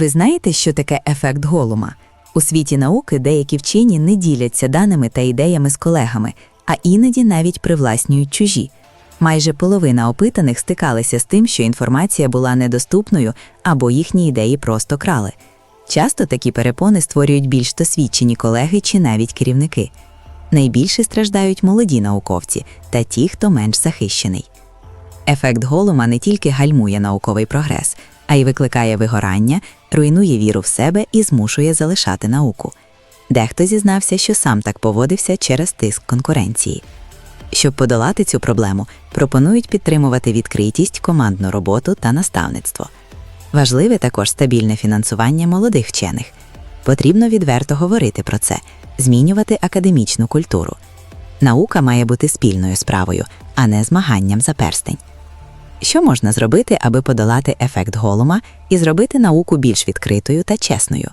Ви знаєте, що таке ефект голума? У світі науки деякі вчені не діляться даними та ідеями з колегами, а іноді навіть привласнюють чужі. Майже половина опитаних стикалися з тим, що інформація була недоступною або їхні ідеї просто крали. Часто такі перепони створюють більш досвідчені колеги чи навіть керівники. Найбільше страждають молоді науковці та ті, хто менш захищений. Ефект голума не тільки гальмує науковий прогрес, а й викликає вигорання, руйнує віру в себе і змушує залишати науку. Дехто зізнався, що сам так поводився через тиск конкуренції. Щоб подолати цю проблему, пропонують підтримувати відкритість, командну роботу та наставництво. Важливе також стабільне фінансування молодих вчених. Потрібно відверто говорити про це, змінювати академічну культуру. Наука має бути спільною справою, а не змаганням за перстень. Що можна зробити, аби подолати ефект голума і зробити науку більш відкритою та чесною?